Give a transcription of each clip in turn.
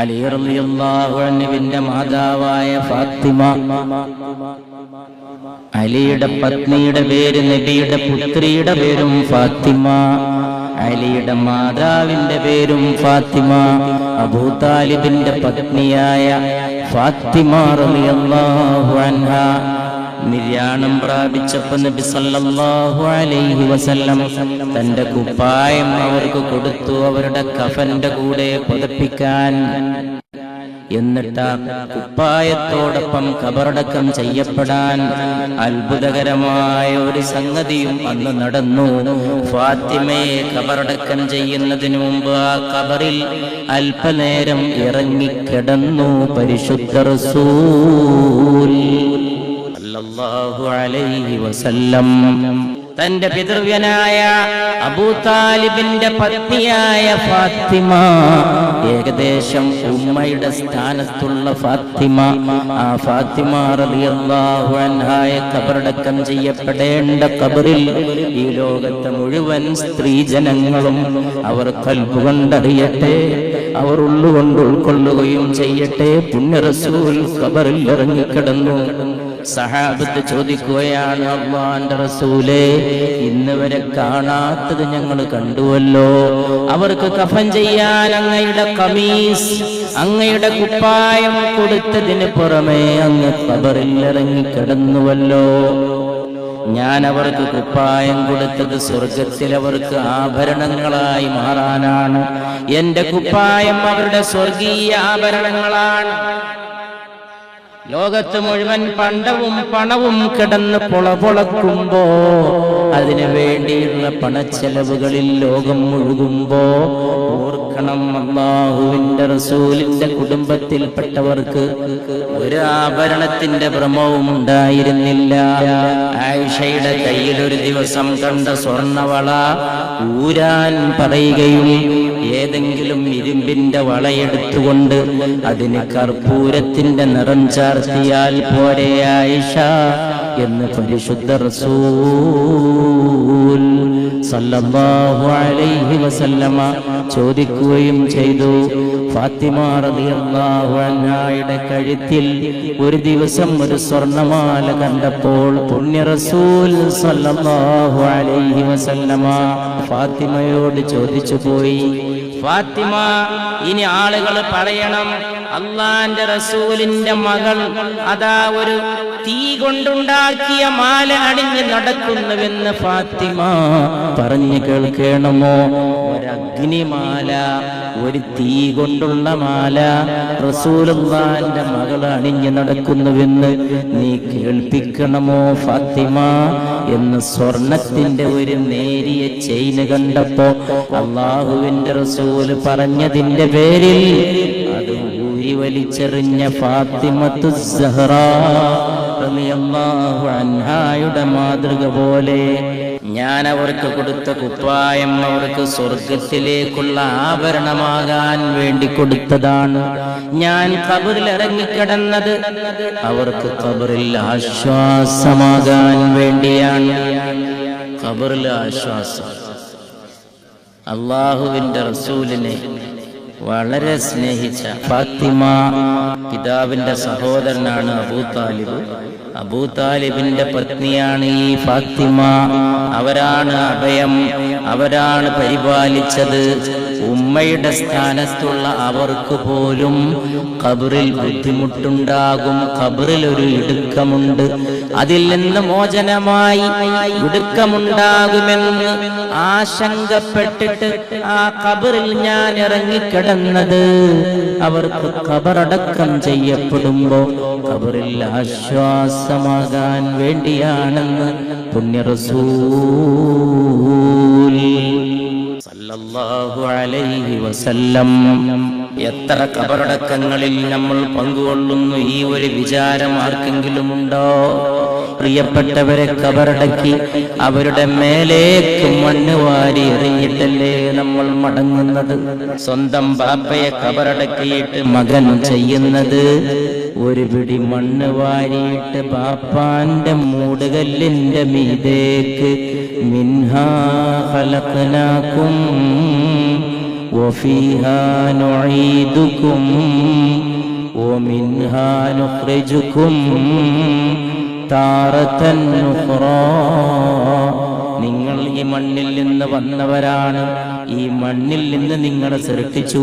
അലി റളിയല്ലാഹു അൻഹുവിന്റെ മാതാവായ ഫാത്തിമ. അലിയുടെ പത്നിയുടെ പേര് നബിയുടെ പുത്രിയുടെ പേരും ഫാത്തിമ. അലിയുടെ മാതാവിന്റെ പേരും ഫാത്തിമ. അബൂതാലിബിന്റെ പത്നിയായ ഫാത്തിമ റളിയല്ലാഹു നിര്യാണം പ്രാപിച്ചപ്പോ നബി സല്ലല്ലാഹു അലൈഹി വസല്ലം തന്റെ കുപ്പായം അവർക്ക് കൊടുത്തു അവരുടെ കഫന്റെ കൂടെ പുതപ്പിക്കാൻ. എന്നിട്ട് കുപ്പായത്തോടൊപ്പം കബറടക്കം ചെയ്യപ്പെടാൻ അത്ഭുതകരമായ ഒരു സംഗതിയും അന്ന് നടന്നു. ഫാത്തിമയെ കബറടക്കം ചെയ്യുന്നതിന് മുമ്പ് ആ കബറിൽ അല്പനേരം ഇറങ്ങിക്കിടന്നു പരിശുദ്ധ റസൂൽ. തന്റെ പിതൃവ്യനായ അബൂതാലിബിന്റെ പത്നിയായ ഫാത്തിമ ഏകദേശം ഉമ്മയുടെ സ്ഥാനത്തുള്ള ഫാത്തിമ. ആ ഫാത്തിമ റളിയല്ലാഹു അൻഹായെ കബറടക്കം ചെയ്യപ്പെടേണ്ട കബറിൽ ഈ ലോകത്തെ മുഴുവൻ സ്ത്രീജനങ്ങളും അവർ കൽബുകൊണ്ടറിയട്ടെ. അവർ ഉള്ളുകൊണ്ട് ഉൾക്കൊള്ളുകയും ചെയ്യട്ടെ. പുണ്യറസൂൽ കബറിൽ ഇറങ്ങിക്കിടന്നു. സഹാബത്ത് ചോദിക്കുകയാണ് അള്ളാന്റെ റസൂലേ ഇന്ന് വരെ കാണാത്തത് ഞങ്ങൾ കണ്ടുവല്ലോ. അവർക്ക് കഫൻ ചെയ്യാൻ അങ്ങയുടെ കമീസ് അങ്ങയുടെ കുപ്പായം കൊടുത്തതിന് പുറമെ അങ്ങ് കബറിൽ ഇറങ്ങി കിടന്നുവല്ലോ ഞാൻ അവർക്ക് കുപ്പായം കൊടുത്തത് സ്വർഗത്തിൽ അവർക്ക് ആഭരണങ്ങളായി മാറാനാണ്. എന്റെ കുപ്പായം അവരുടെ സ്വർഗീയ ആഭരണങ്ങളാണ്. ലോകത്ത് മുഴുവൻ പണ്ടവും പണവും കിടന്ന് പുളപുളക്കുമ്പോ അതിനു വേണ്ടിയുള്ള പണച്ചെലവുകളിൽ ലോകം മുഴുകുമ്പോ ഓർക്കണം അള്ളാഹുവിന്റെ റസൂലിന്റെ കുടുംബത്തിൽപ്പെട്ടവർക്ക് ഒരു ആഭരണത്തിന്റെ ഭ്രമവും ഉണ്ടായിരുന്നില്ല. ആയിഷയുടെ കയ്യിൽ ഒരു ദിവസം കണ്ട സ്വർണവള ഊരാൻ പറയുകയും ഏതെങ്കിലും ഇരുമ്പിന്റെ വളയെടുത്തുകൊണ്ട് അതിന് കർപ്പൂരത്തിന്റെ നിറം ചാർത്തിയാൽ പോരെ ആയിഷ എന്ന് പരിശുദ്ധ റസൂൽ സല്ലല്ലാഹു അലൈഹി വസല്ലമ ചോദിക്കുകയും ചെയ്തു. ഫാത്തിമ റളിയല്ലാഹു അൻഹായുടെ കഴുത്തിൽ ഒരു ദിവസം ഒരു സ്വർണമാല കണ്ടപ്പോൾ പുണ്യ റസൂൽ സല്ലല്ലാഹു അലൈഹി വസല്ലമ ഫാത്തിമയോട് ചോദിച്ചു പോയി ഫാത്തിമ ഇനി ആളുകൾ പറയണം അള്ളാന്റെ റസൂലിന്റെ മകൾ അതാ ഒരു തീ കൊണ്ടുണ്ടാക്കിയ മാല അണിഞ്ഞ് നടക്കുന്നുവെന്ന് ഫാത്തിമ പറഞ്ഞു കേൾക്കണമോ? ഒരഗ്നിമാല ഒരു തീ കൊണ്ടുള്ള മാല റസൂലുള്ളാന്റെ മകൾ അണിഞ്ഞ് നടക്കുന്നുവെന്ന് നീ കേൾപ്പിക്കണമോ ഫാത്തിമ? എന്ന് സ്വർണത്തിന്റെ ഒരു നേരിയ ചെയിന് കണ്ടപ്പോ അള്ളാഹുവിന്റെ റസൂൽ പറഞ്ഞതിന്റെ പേരിൽ അത് ഊരി വലിച്ചെറിഞ്ഞ ഫാത്തിമത്തു സഹറ. റളിയല്ലാഹു അൻഹായുടെ മാതൃക പോലെ ഞാൻ അവർക്ക് കൊടുത്ത കുപ്പായം അവർക്ക് സ്വർഗത്തിലേക്കുള്ള ആഭരണമാകാൻ വേണ്ടി കൊടുത്തതാണ്. ഞാൻ കബറിൽ ഇറങ്ങിക്കിടന്നത് അവർക്ക് കബറിൽ ആശ്വാസമാകാൻ വേണ്ടിയാണ്. കബറിൽ ആശ്വാസം. അള്ളാഹുവിന്റെ റസൂലിനെ വളരെ സ്നേഹിച്ച ഫാത്തിമ പിതാവിന്റെ സഹോദരനാണ് അബൂ താലിബ്. അബൂ താലിബിന്റെ പത്നിയാണ് ഈ ഫാത്തിമ. അവരാണ് അഭയം. അവരാണ് പരിപാലിച്ചത്. ഉമ്മയുടെ സ്ഥാനത്തുള്ള അവർക്ക് പോലും കബറിൽ ബുദ്ധിമുട്ടുണ്ടാകും. കബറിൽ ഒരു ഇടുക്കമുണ്ട്. അതിൽ നിന്ന് മോചനമായി ഇടുക്കമുണ്ടാകുമെന്ന് ആശങ്കപ്പെട്ടിട്ട് ആ കബറിൽ ഞാൻ ഇറങ്ങിക്കിടന്നത്. അവർക്ക് കബറടക്കം ചെയ്യപ്പെടുമ്പോ കബറിൽ ആശ്വാസമാകാൻ വേണ്ടിയാണെന്ന് പുണ്യറസൂ സല്ലല്ലാഹു അലൈഹി വസല്ലം എത്ര കബറടക്കങ്ങളിൽ നമ്മൾ പങ്കുകൊള്ളുന്നു ഈ ഒരു വിചാരം ആർക്കെങ്കിലും ഉണ്ടോ പ്രിയപ്പെട്ടവരെ കബറടക്കി അവരുടെ മേലേക്ക് മണ്ണ് വാരി എറിഞ്ഞിട്ടല്ലേ നമ്മൾ മടങ്ങുന്നത്? സ്വന്തം ബാപ്പയെ കബറടക്കിയിട്ട് മകൻ ചെയ്യുന്നത്? ഒരു പിടി മണ്ണ് വാരിയിട്ട് ബാപ്പാന്റെ മൂടുകല്ലിന്റെ മീതേക്ക് മിൻഹാ ഖലഖനാകും. وفيها نعيدكم ومنها نخرجكم تارة أخرى നിങ്ങൾ ഈ മണ്ണിൽ നിന്ന് വന്നവരാണ് ഈ മണ്ണിൽ നിന്ന് നിങ്ങളെ സൃഷ്ടിച്ചു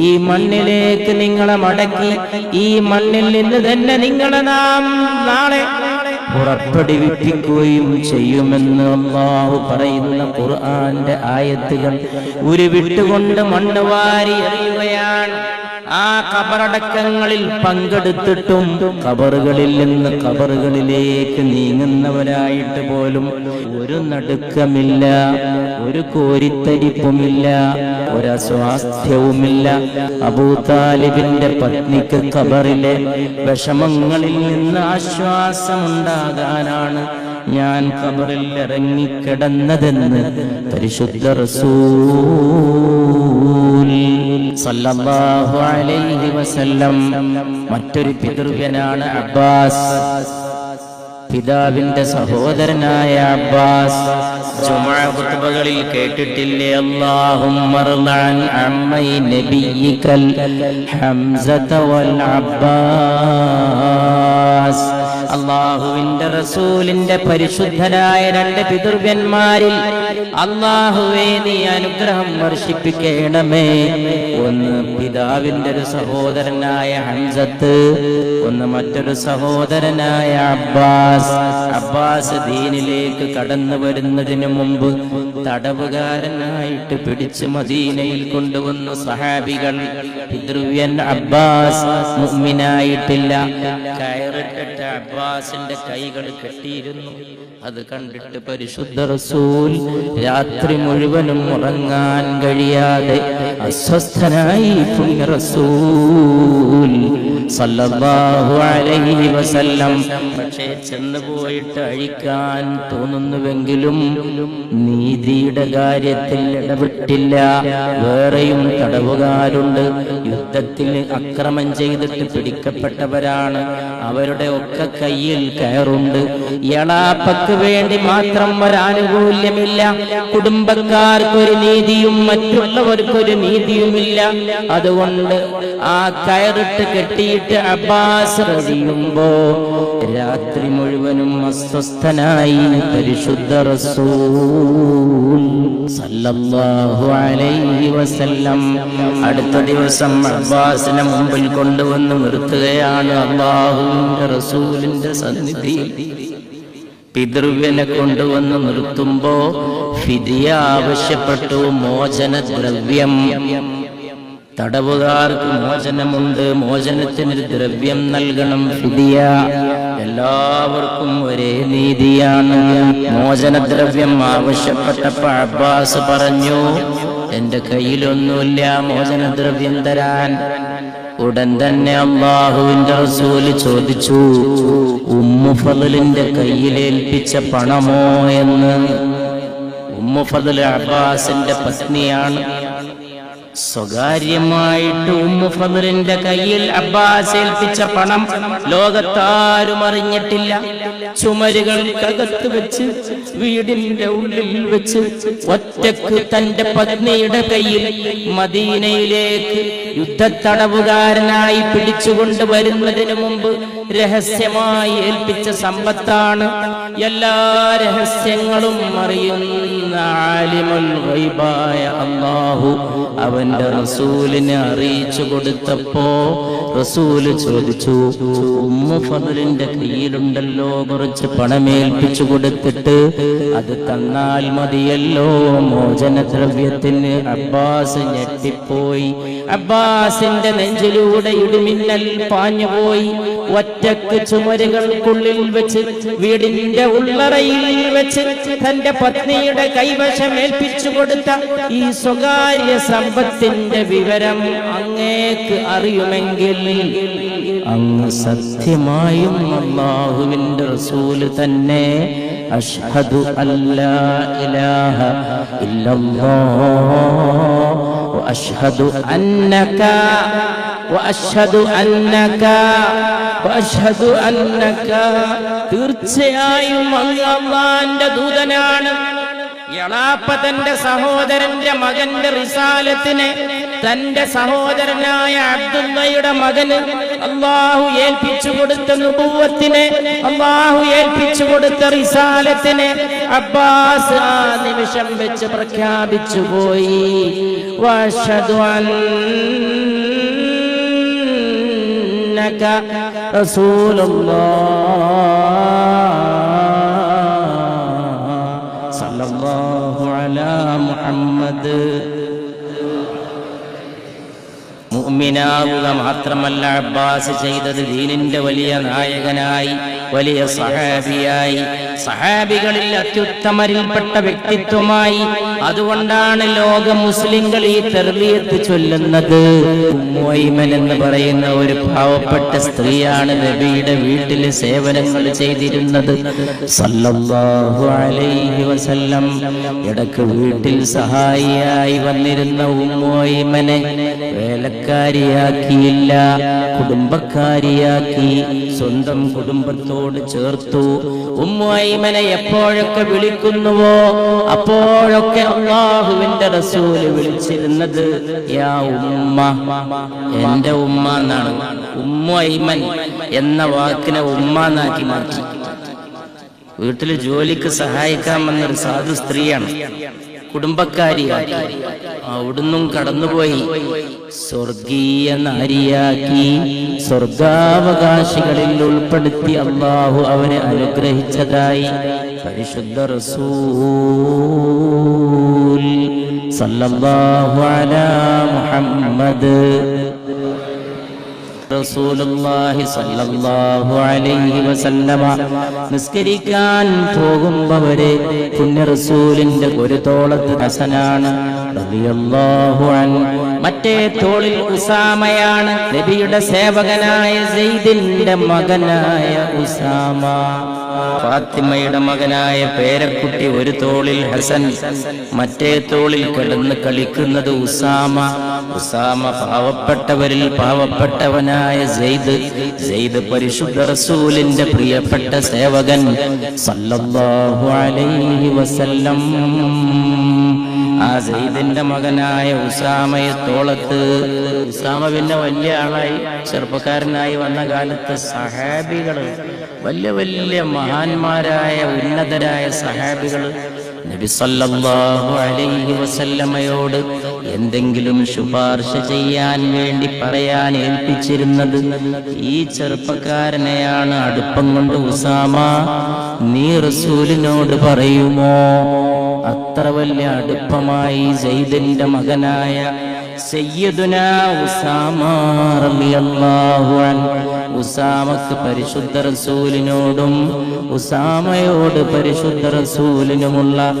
ഈ മണ്ണിലേക്ക് നിങ്ങളെ മടക്കി ഈ മണ്ണിൽ നിന്ന് തന്നെ നിങ്ങളെ നാം നാളെ പുറപ്പെടുവിപ്പിക്കുകയും ചെയ്യുമെന്ന് അള്ളാഹു പറയുന്ന ഖുർആന്റെ ആയത്തുകൾ ഉരുവിട്ടുകൊണ്ട് മണ്ണ് വാരി എറിയുകയാണ്. ആ കബറടക്കങ്ങളിൽ പങ്കെടുത്തിട്ടും കബറുകളിൽ നിന്ന് കബറുകളിലേക്ക് നീങ്ങുന്നവരായിട്ട് പോലും ഒരു നടുക്കമില്ല ഒരു കോരിത്തരിപ്പുമില്ല ഒരസ്വാസ്ഥ്യവുമില്ല അബൂതാലിബിന്റെ പത്നിക്ക് കബറിലെ വിഷമങ്ങളിൽ നിന്ന് ആശ്വാസമുണ്ടാകാനാണ് ഞാൻ കബറിൽ ഇറങ്ങിക്കിടന്നതെന്ന് പരിശുദ്ധ റസൂൽ സല്ലല്ലാഹു അലൈഹി വസല്ലം മറ്റൊരു പിതൃവ്യനാണ് അബ്ബാസ്. പിതാവിന്റെ സഹോദരനായ അബ്ബാസ്. ജുമുഅ ഖുത്ബകളിൽ കേട്ടിട്ടില്ലേ? അല്ലാഹുമ്മ റളഅൻ അമ്മൈ നബിയിക്കൽ ഹംസത വൽ അബ്ബാസ്. അള്ളാഹുവിന്റെ റസൂലിന്റെ പരിശുദ്ധരായ രണ്ട് പിതൃവ്യന്മാരിൽ അള്ളാഹുവേ നീ അനുഗ്രഹം വർഷിപ്പിക്കണമേ ഒന്ന് പിതാവിന്റെ ഒരു സഹോദരനായ ഹംസത്ത് ഒന്ന് മറ്റൊരു സഹോദരനായ അബ്ബാസ്. അബ്ബാസ് ദീനിലേക്ക് കടന്നു വരുന്നതിന് മുമ്പ് തടവുകാരനായിട്ട് പിടിച്ച് മദീനയിൽ കൊണ്ടുവന്ന സഹാബികൾ. പിതൃവ്യൻ അബ്ബാസ് മുമ്മിനായിട്ടില്ല കയറിട്ടിട്ട് അബ്ബാസിന്റെ കൈകൾ കെട്ടിയിരുന്നു. അത് കണ്ടിട്ട് പരിശുദ്ധ റസൂൽ രാത്രി മുഴുവനും ഉറങ്ങാൻ കഴിയാതെ അസ്വസ്ഥനായി റസൂൽ. സല്ലല്ലാഹു അലൈഹി വസല്ലം. പക്ഷേ ചെന്നു പോയിട്ട് അഴിക്കാൻ തോന്നുന്നുവെങ്കിലും നീതിയുടെ കാര്യത്തിൽ ഇടപെട്ടില്ല. വേറെയും തടവുകാരുണ്ട്. യുദ്ധത്തിൽ അക്രമം ചെയ്തിട്ട് പിടിക്കപ്പെട്ടവരാണ്. അവരുടെ ഒക്കെ കയ്യിൽ കയറുണ്ട്. എളാപ്പക്ക് വേണ്ടി മാത്രം ഒരാനുകൂല്യമില്ല. കുടുംബക്കാർക്കൊരു നീതിയും മറ്റുള്ളവർക്കൊരു നീതിയുമില്ല. അതുകൊണ്ട് ആ കയറിട്ട് കെട്ടിയിട്ട് അബ്ബാസ് പറയുമ്പോ രാത്രി മുഴുവനും അസ്വസ്ഥനായി പരിശുദ്ധ റസൂൽ സല്ലല്ലാഹു അലൈഹി വസല്ലം. അടുത്ത ദിവസം അബ്ബാസിനെ മുമ്പിൽ കൊണ്ടുവന്ന് നിർത്തുകയാണ് അള്ളാഹുവിന്റെ റസൂലിന്റെ സന്നിധി. പിതൃവ്യനെ കൊണ്ടുവന്ന് നിർത്തുമ്പോ ഫിദിയ ആവശ്യപ്പെട്ടു മോചന ദ്രവ്യം തടവുകാർക്ക് മോചനമുണ്ട്. മോചനത്തിനൊരു ദ്രവ്യം നൽകണം. ഫിദിയ എല്ലാവർക്കും ഒരേ നീതിയാണ്. മോചനദ്രവ്യം ആവശ്യപ്പെട്ടപ്പോ അബ്ബാസ് പറഞ്ഞു എന്റെ കയ്യിലൊന്നുമില്ല മോചനദ്രവ്യം തരാൻ. ഉടൻ തന്നെ അള്ളാഹുവിന്റെ റസൂൽ ചോദിച്ചു ഉമ്മു ഫضലിന്റെ കയ്യിലേൽപ്പിച്ച പണമോ എന്ന്? ഉമ്മു ഫضൽ അബ്ബാസിന്റെ പത്നിയാണ്. സ്വകാര്യമായിട്ട് ഉമ്മു കയ്യിൽ അബ്ബാസ് ഏൽപ്പിച്ച പണം ലോകത്താരും അറിഞ്ഞിട്ടില്ല. ചുമരുകൾക്കകത്ത് വെച്ച് വീടിന്റെ ഉള്ളിൽ വെച്ച് ഒറ്റയ്ക്ക് തന്റെ പത്നിയുടെ കയ്യിൽ മദീനയിലേക്ക് യുദ്ധത്തടവുകാരനായി പിടിച്ചുകൊണ്ട് വരുന്നതിന് മുമ്പ് രഹസ്യമായി ഏൽപ്പിച്ച സമ്പത്താണ് എല്ലാ രഹസ്യങ്ങളും അറിയുന്ന ആലിമുൽ ഗൈബായ അല്ലാഹു. അവന്റെ റസൂലിനെ അറിയിച്ചു കൊടുത്തപ്പോ റസൂൽ ചോദിച്ചു ഉമ്മു കയ്യിലുണ്ടല്ലോ കുറച്ച് പണമേൽപ്പിച്ചു കൊടുത്തിട്ട് അത് തന്നാൽ മതിയല്ലോ. മോചനദ്രവ്യത്തിന് അബ്ബാസ് ഞെട്ടിപ്പോയി. അബ്ബാസിന്റെ നെഞ്ചിലൂടെ ഇടിമിന്നൽ പാഞ്ഞുപോയി. ഒറ്റയ്ക്ക് ചുമരുകൾക്കുള്ളിൽ വെച്ച് വീടിന്റെ ഉള്ളറയിൽ വെച്ച് തന്റെ പത്നിയുടെ കൈവശം ഏൽപ്പിച്ചു കൊടുത്ത ഈ സ്വകാര്യ സമ്പത്തിന്റെ വിവരം അങ്ങേക്ക് അറിയുമെങ്കിൽ അങ്ങ് സത്യമായും അള്ളാഹുവിന്റെ റസൂൽ തന്നെ അഷ്ഹദു അല്ലാ ഇലാഹ ഇല്ലല്ലാഹ് വഅഷ്ഹദു അന്നക വഅഷ്ഹദു അന്നക വഅഷ്ഹദു അന്നക തീർച്ചയായും അങ്ങ് ദൂതനാണ് എളാപ്പ തന്റെ സഹോദരന്റെ മകന്റെ റിസാലത്തിന് തന്റെ സഹോദരനായ അബ്ദുള്ളയുടെ മകന് അള്ളാഹു ഏൽപ്പിച്ചു കൊടുത്ത നുപൂവത്തിന് അള്ളാഹു ഏൽപ്പിച്ചു കൊടുത്ത റിസാലത്തിന് അബ്ബാസ് ആ നിമിഷം വെച്ച് പ്രഖ്യാപിച്ചു പോയി. വർഷദ്വാൻ അന്നക മുഹമ്മദ്. മുഅ്മിനാവുക മാത്രമല്ല അബ്ബാസ് ചെയ്തത് ദീനിന്റെ വലിയ നായകനായി. വലിയ സഹാബിയായി. സഹാബികളിൽ അത്യുത്തമരിൽപ്പെട്ട വ്യക്തിത്വമായി അതുകൊണ്ടാണ് ലോക മുസ്ലിങ്ങൾ ഈ തെർവിയത്ത് ചൊല്ലുന്നത്. ഉമ്മൈമൻ എന്ന് പറയുന്ന ഒരു പാവപ്പെട്ട സ്ത്രീയാണ് നബിയുടെ വീട്ടിൽ സേവനങ്ങൾ ചെയ്തിരുന്നത്. സല്ലല്ലാഹു അലൈഹി വസല്ലം ഇടയ്ക്ക് വീട്ടിൽ സഹായിയായി വന്നിരുന്ന ഉമ്മോയിമനെ വേലക്കാരിയാക്കിയില്ല കുടുംബക്കാരിയാക്കി സ്വന്തം കുടുംബത്തോട് ചേർത്തു. ഉമ്മോയിമനെ എപ്പോഴൊക്കെ വിളിക്കുന്നുവോ അപ്പോഴൊക്കെ അള്ളാഹുവിന്റെ റസൂൽ വിളിച്ചിരുന്നത് യാ ഉമ്മ എന്റെ ഉമ്മ എന്നാണ്. ഉമ്മൈമൻ എന്ന വാക്കിനെ ഉമ്മ എന്നാക്കി മാറ്റി. വീട്ടിൽ ജോലിക്ക് സഹായിക്കാമെന്നൊരു സാധു സ്ത്രീയാണ്. കുടുംബക്കാരിയാക്കി. അവിടുന്നും കടന്നുപോയി. സ്വർഗീയ നാരിയാക്കി സ്വർഗാവകാശികളിൽ ഉൾപ്പെടുത്തി അള്ളാഹു അവനെ അനുഗ്രഹിച്ചതായി. പരിശുദ്ധ റസൂൽ സല്ലല്ലാഹു അലാ മുഹമ്മദ് റസൂലുള്ളാഹി അലൈഹി വസല്ലമ. നിസ്കരിക്കാൻ പോകുമ്പോരെ പുണ്യ റസൂലിന്റെ ഒരു തോളത്ത് ഹസനാണ്. റളിയല്ലാഹു അൻ മറ്റേ തോളിൽ ഉസാമയാണ്. നബിയുടെ സേവകനായ സെയ്ദിന്റെ മകനായ ഉസാമ. ഫാത്തിമയുടെ മകനായ പേരക്കുട്ടി ഒരു തോളിൽ ഹസൻ. മറ്റേ തോളിൽ കിടന്ന് കളിക്കുന്നത് ഉസാമ. ഉസാമ പാവപ്പെട്ടവരിൽ പാവപ്പെട്ടവനായ സെയ്ദ് സെയ്ദ് പരിശുദ്ധ റസൂലിന്റെ പ്രിയപ്പെട്ട സേവകൻ സല്ലല്ലാഹു അലൈഹി വസല്ലം. ആ സെയ്ദിന്റെ മകനായ ഉസാമയെ തോളത്ത് ഉസാമ പിന്നെ വലിയ ആളായി. ചെറുപ്പക്കാരനായി വന്ന കാലത്ത് സഹാബികൾ വലിയ വലിയ മഹാന്മാരായ ഉന്നതരായ സഹാബികൾ നബി സല്ലല്ലാഹു അലൈഹി വസല്ലമയോട് എന്തെങ്കിലും ശുപാർശ ചെയ്യാൻ വേണ്ടി പറയാൻ ഏൽപ്പിച്ചിരുന്നത് ഈ ചെറുപ്പക്കാരനെയാണ് അടുപ്പം കൊണ്ട് ഉസാമ. നീ റസൂലിനോട് പറയുമോ? അത്ര വലിയ അടുപ്പമായി സെയ്ദിന്റെ മകനായ സയ്യിദുനാ ഉസാമ റളിയല്ലാഹു അൻഹു ഉസാമക്ക് പരിശുദ്ധ റസൂലിനോടും ഉസാമയോട് പരിശുദ്ധ റസൂലിനുമുള്ള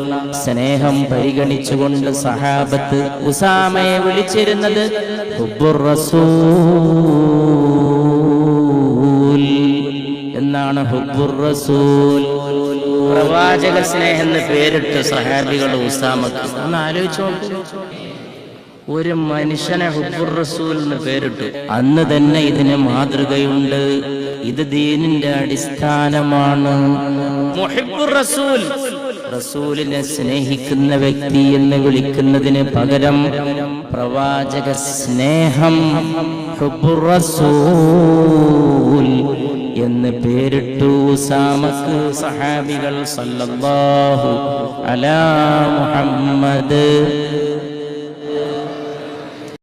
സ്നേഹം പരിഗണിച്ചുകൊണ്ട് സഹാബത്ത് ഉസാമയെ വിളിച്ചിരുന്നത് എന്നാണ് ഹുബ്ബുർ റസൂൽ. പ്രവാചക സ്നേഹം എന്ന് പേരിട്ട് സഹാബികൾ ഉസാമക്ക്. ഒന്ന് ആലോചിച്ചു നോക്കൂ. ഒരു മനുഷ്യനെ ഹുബുർ റസൂൽ എന്ന് പേരിട്ടു. അന്ന് തന്നെ ഇതിന് മാതൃകയുണ്ട്. ഇത് ദീനിന്റെ അടിസ്ഥാനമാണ്. റസൂൽ. റസൂലിനെ സ്നേഹിക്കുന്ന വ്യക്തി എന്ന് വിളിക്കുന്നതിന് പകരം പ്രവാചക സ്നേഹം റസൂൽ എന്ന് പേരിട്ടു. സാമക്ക് സഹാബികൾ സല്ലല്ലാഹു അലാ മുഹമ്മദ്